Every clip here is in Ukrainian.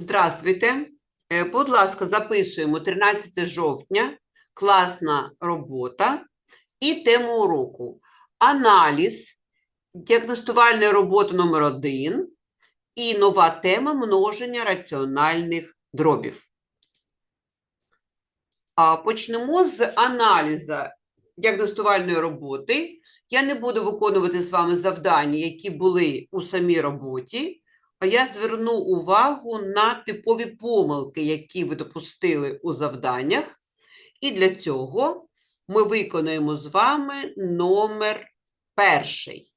Здравствуйте. Е, Будь ласка, записуємо 13 жовтня, класна робота і тему уроку. Аналіз, діагностувальна робота номер 1 і нова тема множення раціональних дробів. Почнемо з аналізу діагностувальної роботи. Я не буду виконувати з вами завдання, які були у самій роботі. Я зверну увагу на типові помилки, які ви допустили у завданнях. І для цього ми виконуємо з вами номер перший.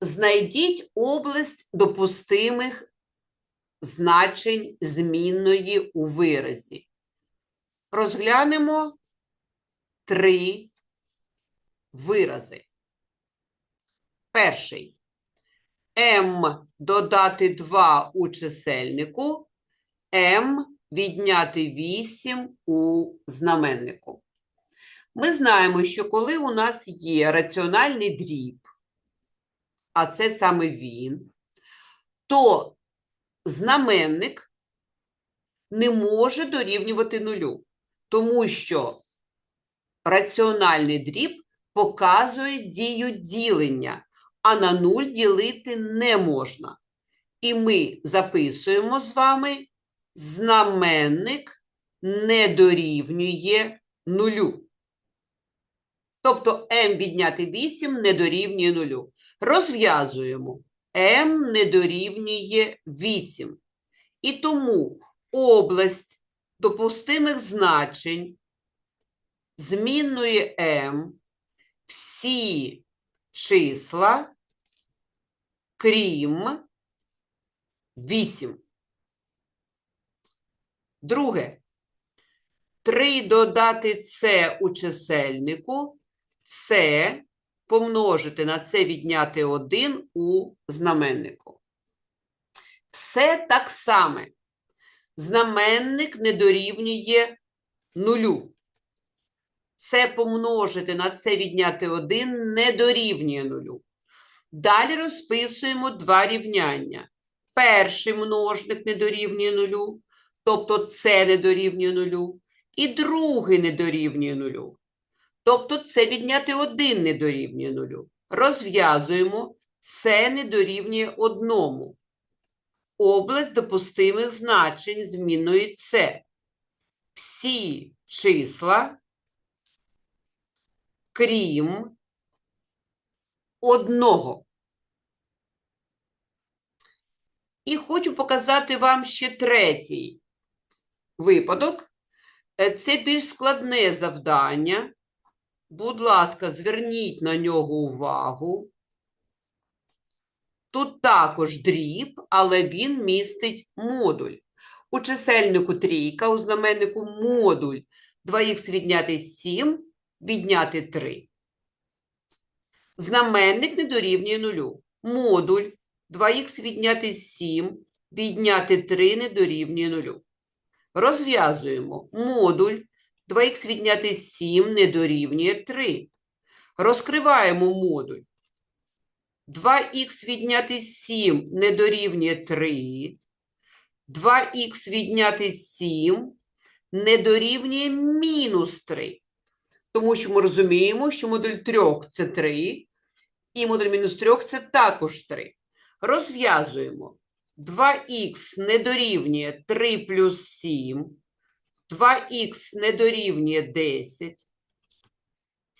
Знайдіть область допустимих значень змінної у виразі. Розглянемо три вирази. Перший m додати 2 у чисельнику, m відняти 8 у знаменнику. Ми знаємо, що коли у нас є раціональний дріб, а це саме він, то знаменник не може дорівнювати нулю, тому що раціональний дріб показує дію ділення а на 0 ділити не можна. І ми записуємо з вами знаменник не дорівнює нулю. Тобто m відняти 8 не дорівнює нулю. Розв'язуємо. m не дорівнює 8. І тому область допустимих значень змінної m всі числа, крім 8. Друге. 3 додати це у чисельнику, це помножити на це відняти 1 у знаменнику. Все так саме. Знаменник не дорівнює нулю. Це помножити на це відняти 1 не дорівнює нулю. Далі розписуємо два рівняння. Перший множник не дорівнює нулю, тобто це не дорівнює нулю. І другий не дорівнює нулю. Тобто це відняти 1 не дорівнює нулю. Розв'язуємо це не дорівнює одному. Область допустимих значень змінної це. Всі числа крім одного. І хочу показати вам ще третій випадок. Е, Це більш складне завдання. Будь ласка, зверніть на нього увагу. Тут також дріб, але він містить модуль. У чисельнику трійка, у знаменнику модуль 2х відняти 7 відняти 3. Знаменник не дорівнює нулю. Модуль 2х відняти 7, відняти 3 не дорівнює нулю. Розв'язуємо. Модуль 2х відняти 7 не дорівнює 3. Розкриваємо модуль. 2х відняти 7 не дорівнює 3. 2х відняти 7 не дорівнює мінус 3. Тому що ми розуміємо, що модуль 3 – це 3, і модуль мінус 3 – це також 3. Розв'язуємо. 2х не дорівнює 3 плюс 7, 2х не дорівнює 10.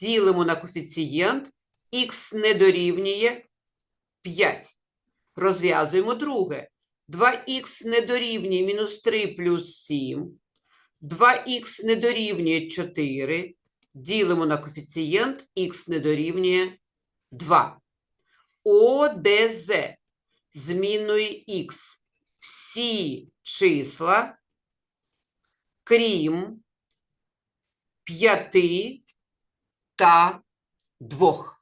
Ділимо на коефіцієнт, х не дорівнює 5. Розв'язуємо друге. 2х не дорівнює мінус 3 плюс 7, 2х не дорівнює 4. Ділимо на коефіцієнт, х не дорівнює 2. ОДЗ змінної х. Всі числа, крім 5 та 2.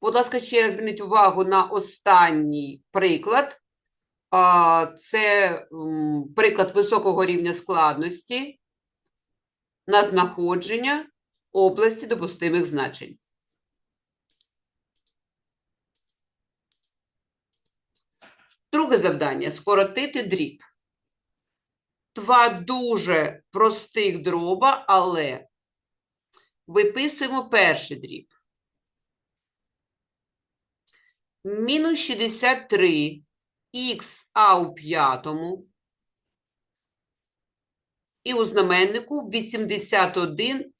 Будь ласка, ще зверніть увагу на останній приклад. Це приклад високого рівня складності на знаходження області допустимих значень. Друге завдання скоротити дріб. Два дуже простих дроба, але виписуємо перший дріб. Мінус 63 ха у п'ятому і у знаменнику 81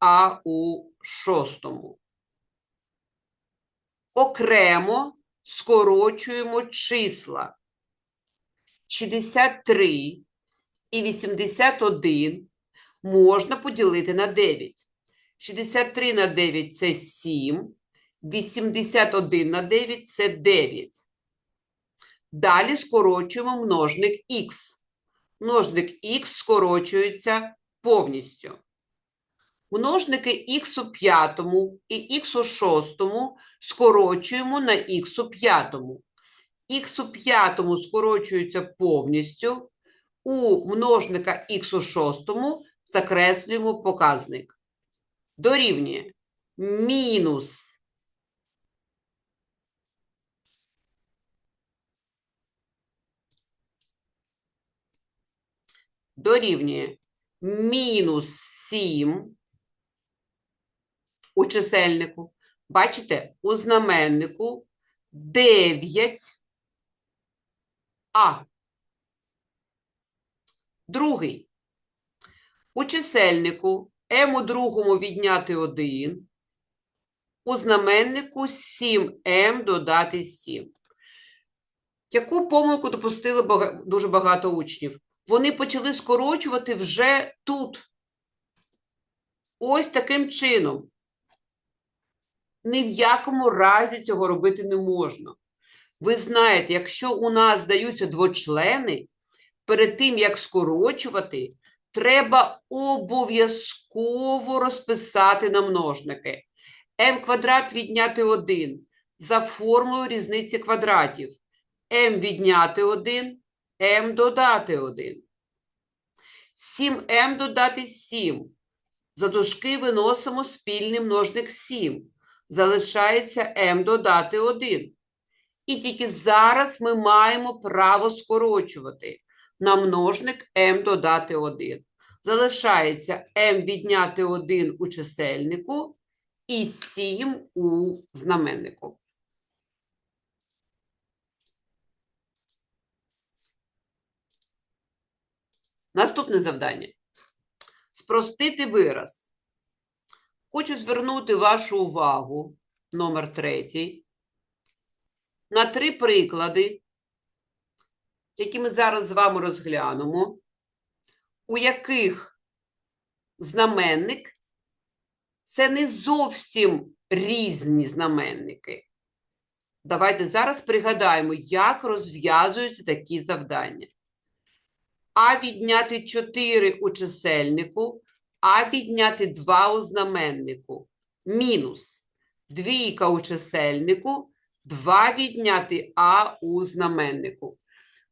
ха у шостому. Окремо скорочуємо числа 63 і 81 можна поділити на 9. 63 на 9 – це 7, 81 на 9 – це 9. Далі скорочуємо множник х. Множник х скорочується повністю. Множники х у п'ятому і х у шостому скорочуємо на х у п'ятому. Х у п'ятому скорочується повністю. У множника х у шостому закреслюємо показник. Дорівнює мінус дорівнює мінус 7 у чисельнику. Бачите, у знаменнику 9 а. Другий. У чисельнику m у другому відняти 1. У знаменнику 7m додати 7. Яку помилку допустили дуже багато учнів? Вони почали скорочувати вже тут. Ось таким чином. Ні в якому разі цього робити не можна. Ви знаєте, якщо у нас даються двочлени, перед тим, як скорочувати, треба обов'язково розписати на множники. m квадрат відняти 1 за формулою різниці квадратів. m відняти 1, m додати 1. 7m додати 7. За дужки виносимо спільний множник 7. Залишається m додати 1. І тільки зараз ми маємо право скорочувати на множник m додати 1. Залишається m відняти 1 у чисельнику і 7 у знаменнику. Наступне завдання. Спростити вираз. Хочу звернути вашу увагу, номер третій, на три приклади, які ми зараз з вами розглянемо, у яких знаменник це не зовсім різні знаменники. Давайте зараз пригадаємо, як розв'язуються такі завдання. А відняти 4 у чисельнику, а відняти 2 у знаменнику. Мінус двійка у чисельнику, 2 відняти А у знаменнику.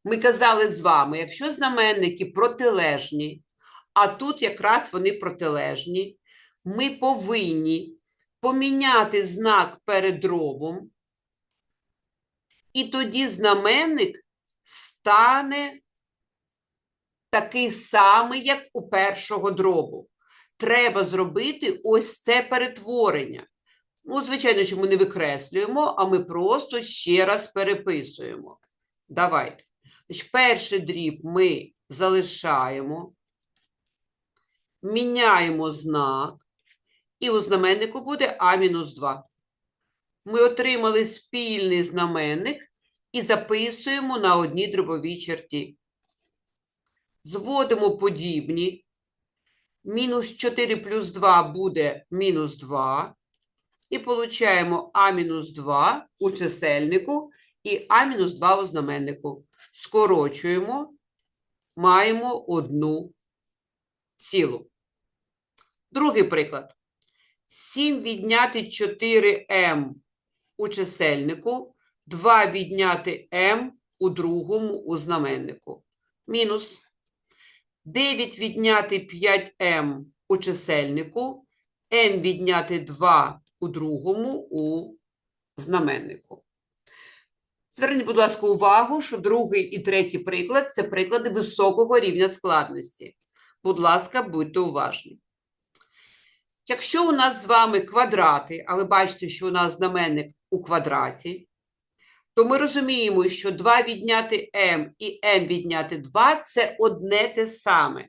Ми казали з вами, якщо знаменники протилежні, а тут якраз вони протилежні, ми повинні поміняти знак перед дробом, і тоді знаменник стане такий самий, як у першого дробу. Треба зробити ось це перетворення. Ну, звичайно, що ми не викреслюємо, а ми просто ще раз переписуємо. Давайте. Значить, перший дріб ми залишаємо, міняємо знак, і у знаменнику буде А-2. Ми отримали спільний знаменник і записуємо на одній дробовій черті. Зводимо подібні. Мінус 4 плюс 2 буде мінус 2. І получаємо А-2 у чисельнику і А-2 у знаменнику. Скорочуємо, маємо одну цілу. Другий приклад. 7 відняти 4М у чисельнику, 2 відняти М у другому у знаменнику. Мінус. 9 відняти 5М у чисельнику, М відняти 2 у другому у знаменнику. Зверніть, будь ласка, увагу, що другий і третій приклад це приклади високого рівня складності. Будь ласка, будьте уважні. Якщо у нас з вами квадрати, а ви бачите, що у нас знаменник у квадраті, то ми розуміємо, що 2 відняти m і m відняти 2 – це одне те саме.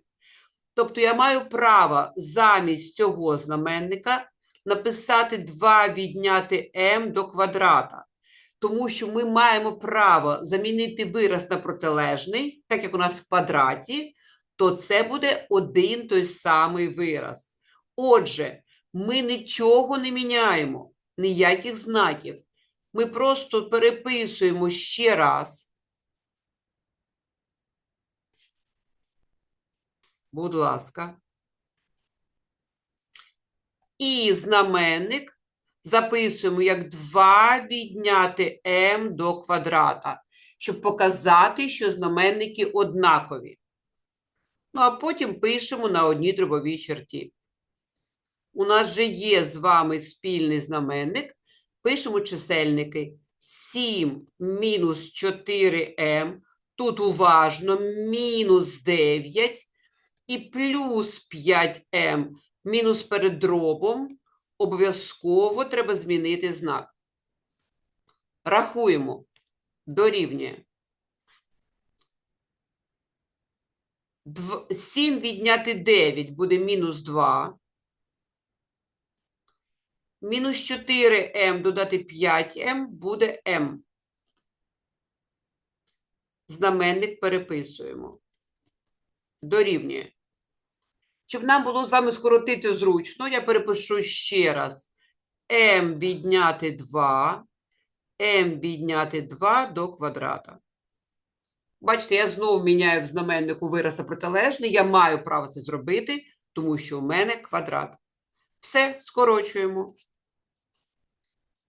Тобто я маю право замість цього знаменника написати 2 відняти m до квадрата. Тому що ми маємо право замінити вираз на протилежний, так як у нас в квадраті, то це буде один той самий вираз. Отже, ми нічого не міняємо, ніяких знаків. Ми просто переписуємо ще раз. Будь ласка. І знаменник записуємо як 2 відняти m до квадрата, щоб показати, що знаменники однакові. Ну, а потім пишемо на одній дробовій черті. У нас же є з вами спільний знаменник. Пишемо чисельники 7 мінус 4m, тут уважно мінус 9 і плюс 5m мінус перед дробом. Обов'язково треба змінити знак. Рахуємо. Дорівнює. 7 відняти 9 буде мінус 2. Мінус 4m додати 5m буде m. Знаменник переписуємо. Дорівнює. Щоб нам було з вами скоротити зручно, я перепишу ще раз. m відняти 2, m відняти 2 до квадрата. Бачите, я знову міняю в знаменнику вираз на протилежний. Я маю право це зробити, тому що у мене квадрат. Все, скорочуємо.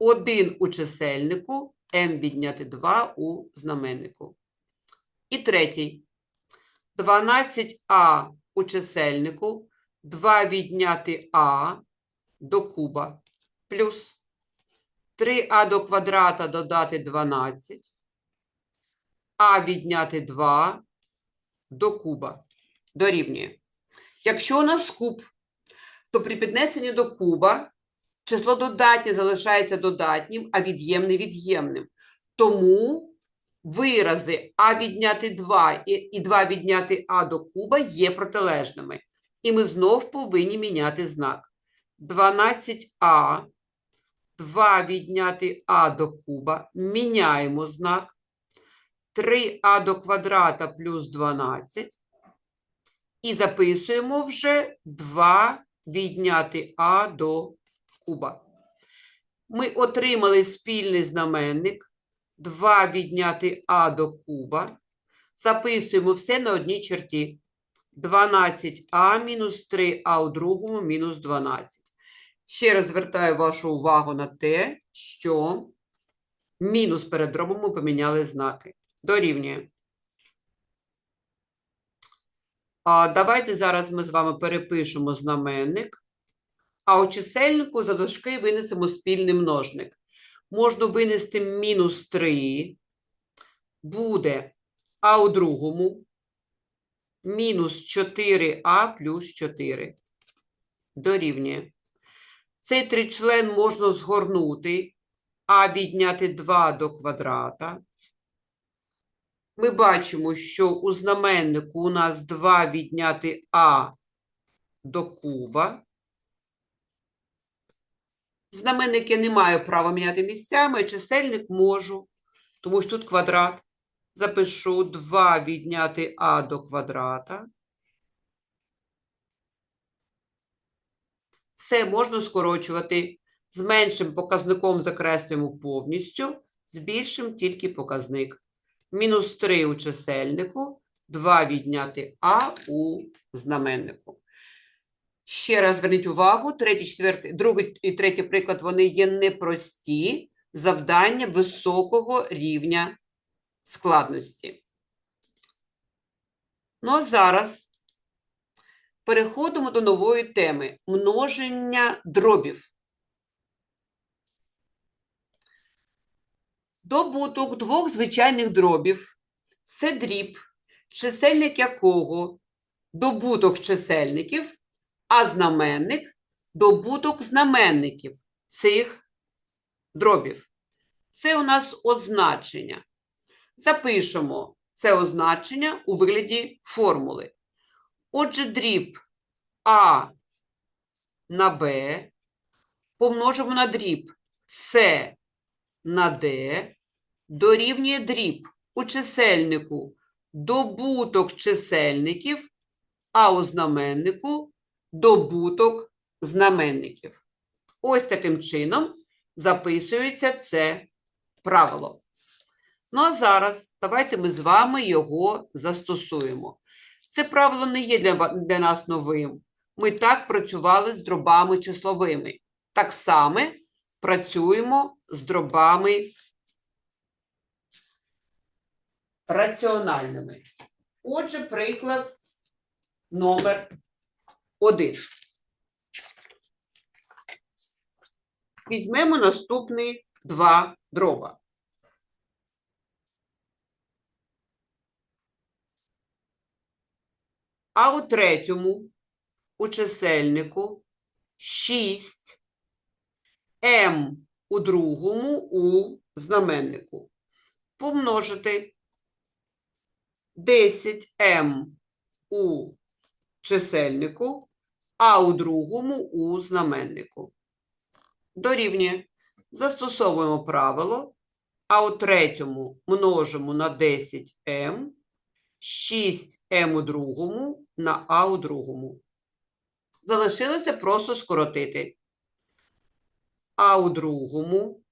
1 у чисельнику, m відняти 2 у знаменнику. І третій. 12а у чисельнику, 2 відняти а до куба, плюс 3а до квадрата додати 12, а відняти 2 до куба, дорівнює. Якщо у нас куб, то при піднесенні до куба число додатнє залишається додатнім, а від'ємне від'ємним. Тому вирази а відняти 2 і, і 2 відняти а до куба є протилежними. І ми знов повинні міняти знак. 12а, 2 відняти а до куба, міняємо знак. 3а до квадрата плюс 12. І записуємо вже 2 відняти а до куба. Ми отримали спільний знаменник. 2 відняти а до куба. Записуємо все на одній черті. 12а мінус 3а у другому мінус 12. Ще раз звертаю вашу увагу на те, що мінус перед дробом ми поміняли знаки. Дорівнює. А давайте зараз ми з вами перепишемо знаменник, а у чисельнику за дошки винесемо спільний множник можна винести мінус 3, буде а у другому мінус 4а плюс 4 дорівнює. Цей тричлен можна згорнути, а відняти 2 до квадрата. Ми бачимо, що у знаменнику у нас 2 відняти а до куба. Знаменник я не маю права міняти місцями, чисельник можу, тому що тут квадрат. Запишу 2 відняти а до квадрата. Все можна скорочувати. З меншим показником закреслюємо повністю, з більшим тільки показник. Мінус 3 у чисельнику, 2 відняти а у знаменнику. Ще раз зверніть увагу, третій, четвертий, другий і третій приклад, вони є непрості завдання високого рівня складності. Ну, а зараз переходимо до нової теми множення дробів. Добуток двох звичайних дробів це дріб, чисельник якого добуток чисельників, а знаменник добуток знаменників цих дробів. Це у нас означення. Запишемо це означення у вигляді формули. Отже, дріб А на Б помножимо на дріб С на Д дорівнює дріб у чисельнику добуток чисельників, а у знаменнику добуток знаменників. Ось таким чином записується це правило. Ну а зараз давайте ми з вами його застосуємо. Це правило не є для, для нас новим. Ми так працювали з дробами числовими. Так само працюємо з дробами раціональними. Отже, приклад номер один. Візьмемо наступні два дроба. А у третьому у чисельнику 6, М у другому у знаменнику. Помножити 10М у чисельнику, а у другому у знаменнику. Дорівнює. Застосовуємо правило, а у третьому множимо на 10М, 6М у другому на А у другому. Залишилося просто скоротити. А у другому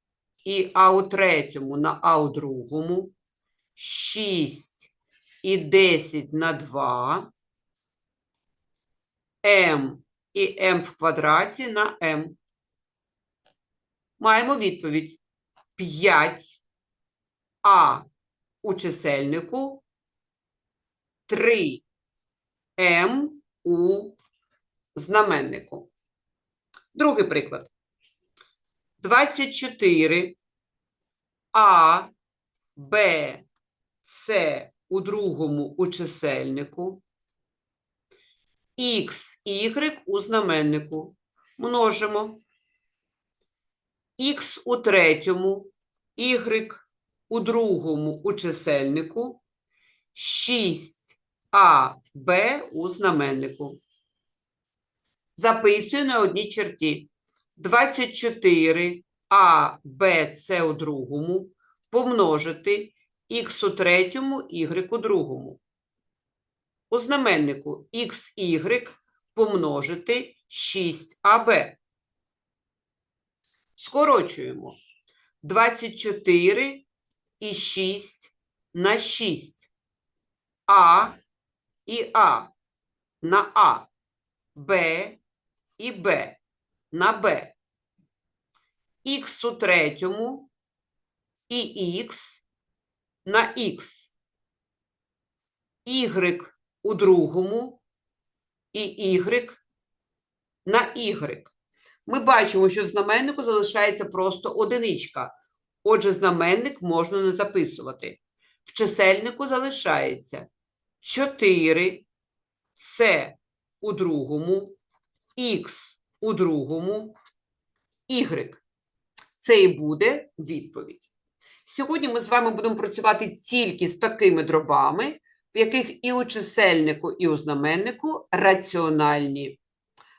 і А у третьому на А у другому, 6 і 10 на 2, М і М в квадраті на М. Маємо відповідь 5 А у чисельнику, 3 М у знаменнику. Другий приклад. 24 А, Б, С у другому у чисельнику, Х, Y у знаменнику. Множимо. Х у третьому, Y у другому у чисельнику, 6А, Б у знаменнику. Записую на одній черті. 24 А, Б, С у другому помножити х у третьому, y у другому. У знаменнику xy помножити 6аб. Скорочуємо 24 і 6 на 6. А і А на А. Б і Б на Б. Х у третьому і х на х. Y у другому і y на y. Ми бачимо, що в знаменнику залишається просто одиничка. Отже, знаменник можна не записувати. В чисельнику залишається 4 С у другому, Х у другому, Y. Це і буде відповідь. Сьогодні ми з вами будемо працювати тільки з такими дробами, в яких і у чисельнику, і у знаменнику раціональні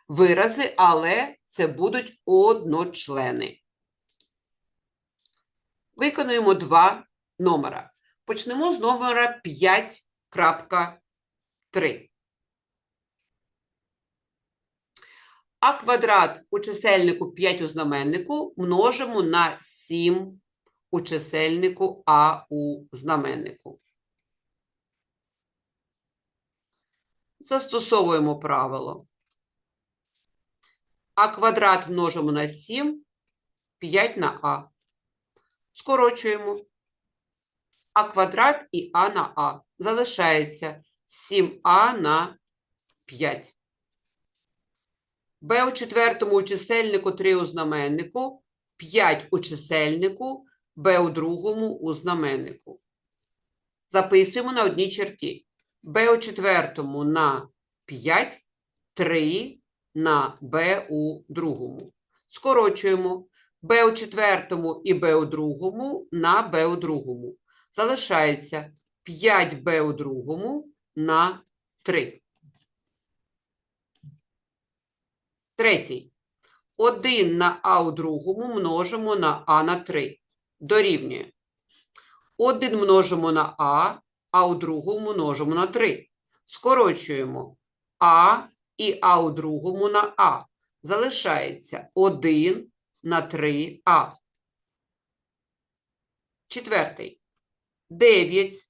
вирази, але це будуть одночлени. Виконуємо два номера. Почнемо з номера 5.3. А квадрат у чисельнику 5 у знаменнику множимо на 7 у чисельнику, а у знаменнику. Застосовуємо правило. А квадрат множимо на 7, 5 на а. Скорочуємо. А квадрат і а на а. Залишається 7а на 5. Б у четвертому у чисельнику 3 у знаменнику, 5 у чисельнику, b у другому у знаменнику. Записуємо на одній черті. B у четвертому на 5, 3 на b у другому. Скорочуємо b у четвертому і b у другому на b у другому. Залишається 5b у другому на 3. Третій. 1 на а у другому множимо на а на 3. Дорівнює. 1 множимо на а, а у другому множимо на 3. Скорочуємо а і а у другому на а. Залишається 1 на 3а. Четвертий. 9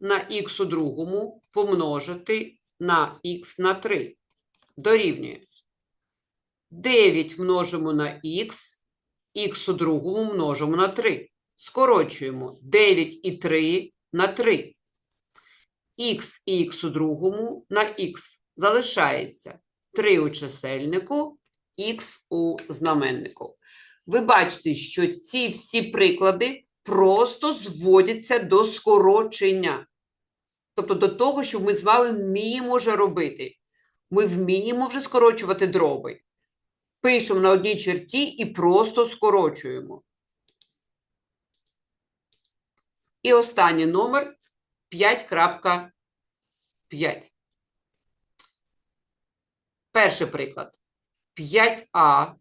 на х у другому помножити на х на 3. Дорівнює. 9 множимо на х, х у другому множимо на 3. Скорочуємо 9 і 3 на 3. Х і х у другому на х. Залишається 3 у чисельнику, х у знаменнику. Ви бачите, що ці всі приклади просто зводяться до скорочення. Тобто до того, що ми з вами вміємо вже робити. Ми вміємо вже скорочувати дроби. Пишемо на одній черті і просто скорочуємо. І останній номер 5.5. Перший приклад. 5а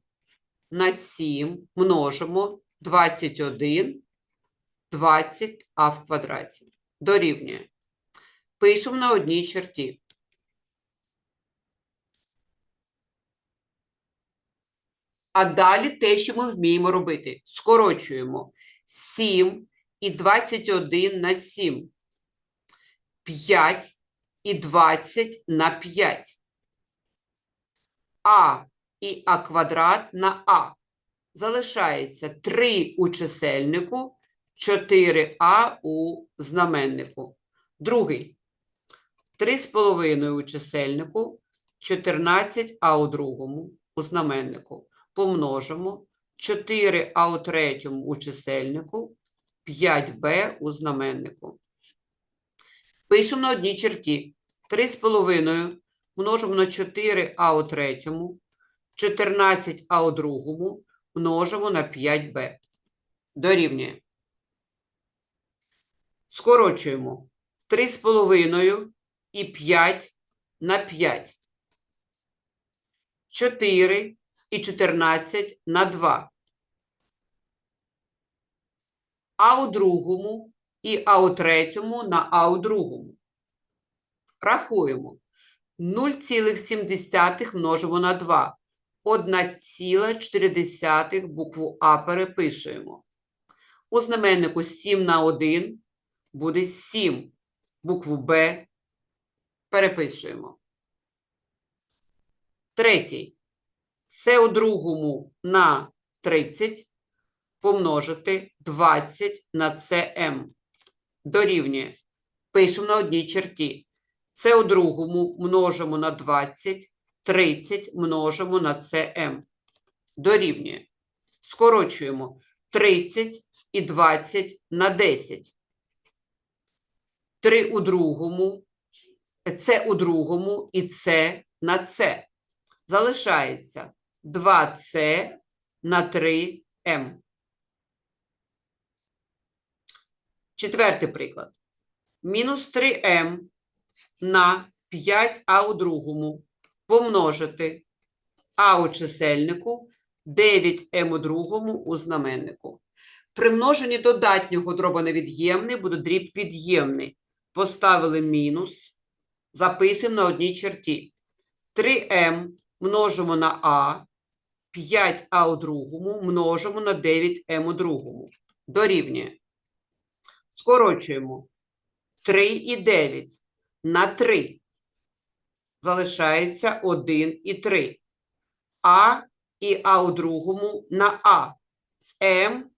на 7 множимо 21, 20а в квадраті. Дорівнює. Пишемо на одній черті. А далі те, що ми вміємо робити. Скорочуємо 7 і 21 на 7. 5 і 20 на 5. А і А квадрат на А. Залишається 3 у чисельнику, 4А у знаменнику. Другий. 3,5 у чисельнику, 14А у другому у знаменнику. Помножимо 4А у третьому у чисельнику, 5Б у знаменнику. Пишемо на одній черті. 3,5 множимо на 4а у третьому, 14а у другому, множимо на 5b. Дорівнює. Скорочуємо 3,5 і 5 на 5. 4 і 14 на 2. А у другому і А у третьому на А у другому. Рахуємо. 0,7 множимо на 2. 1,4 букву А переписуємо. У знаменнику 7 на 1 буде 7. Букву Б переписуємо. Третій. Це у другому на 30 помножити 20 на СМ. Дорівнює. Пишемо на одній черті. Це у другому множимо на 20, 30 множимо на СМ. Дорівнює. Скорочуємо 30 і 20 на 10. 3 у другому, С у другому і С на С. Залишається 2С на 3М. Четвертий приклад. Мінус 3М на 5а у другому помножити а у чисельнику, 9м у другому у знаменнику. При множенні додатнього дроба на буде дріб від'ємний. Поставили мінус, записуємо на одній черті. 3м множимо на а, 5а у другому множимо на 9м у другому. Дорівнює. Скорочуємо 3 і 9 на 3. Залишається 1 і 3. А і А у другому на А. М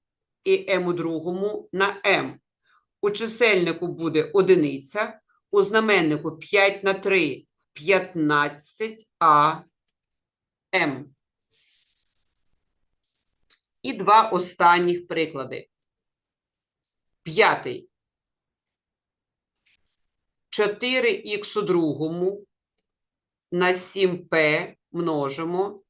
і М у другому на М. У чисельнику буде одиниця, у знаменнику 5 на 3 15 А М. І два останніх приклади. П'ятий. 4х у другому на 7p множимо.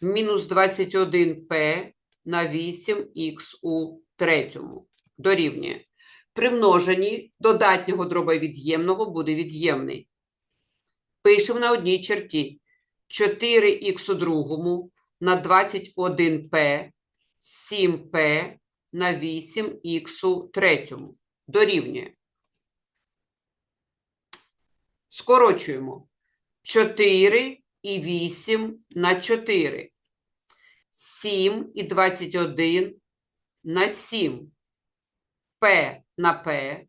Мінус 21p на 8х у третьому. Дорівнює. При множенні додатнього дроба від'ємного буде від'ємний. Пишемо на одній черті. 4х у другому на 21p, 7p на 8х у третьому. Дорівнює. Скорочуємо. 4 і 8 на 4. 7 і 21 на 7. P на P.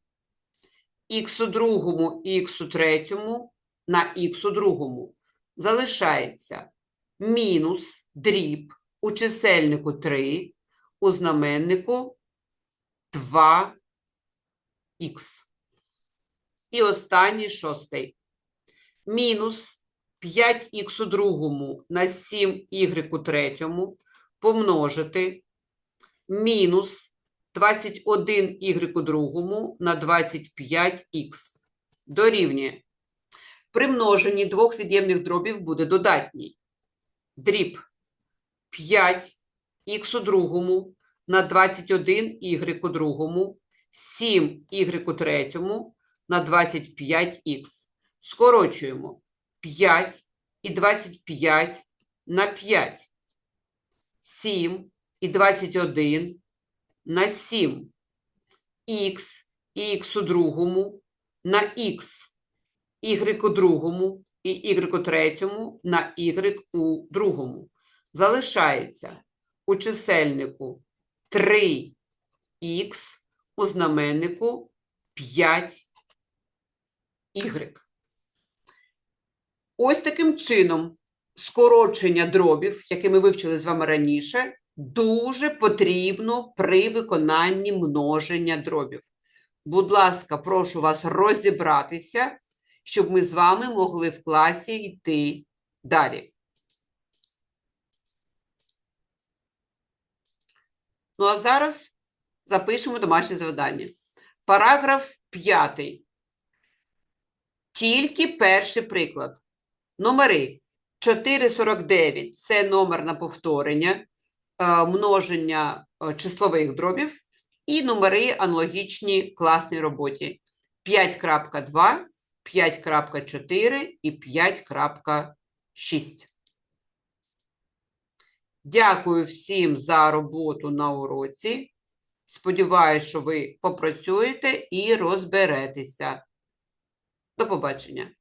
Х у другому і х у третьому на х у другому. Залишається мінус дріб у чисельнику 3, у знаменнику 2х. І останній шостий. Мінус 5х у другому на 7y у третьому помножити мінус 21y у другому на 25х дорівнює. При множенні двох від'ємних дробів буде додатній. Дріб 5х у другому на 21y у другому, 7y у третьому на 25х. Скорочуємо 5 і 25 на 5. 7 і 21 на 7. Х і х у другому на х. Y у другому і y у третьому на y у другому. Залишається у чисельнику 3х, у знаменнику 5y. Ось таким чином скорочення дробів, яке ми вивчили з вами раніше, дуже потрібно при виконанні множення дробів. Будь ласка, прошу вас розібратися, щоб ми з вами могли в класі йти далі. Ну а зараз запишемо домашнє завдання. Параграф 5. Тільки перший приклад. Номери 4,49 – це номер на повторення, е, множення е, числових дробів і номери аналогічні класній роботі 5.2, 5.4 і 5.6. Дякую всім за роботу на уроці. Сподіваюсь, що ви попрацюєте і розберетеся. До побачення.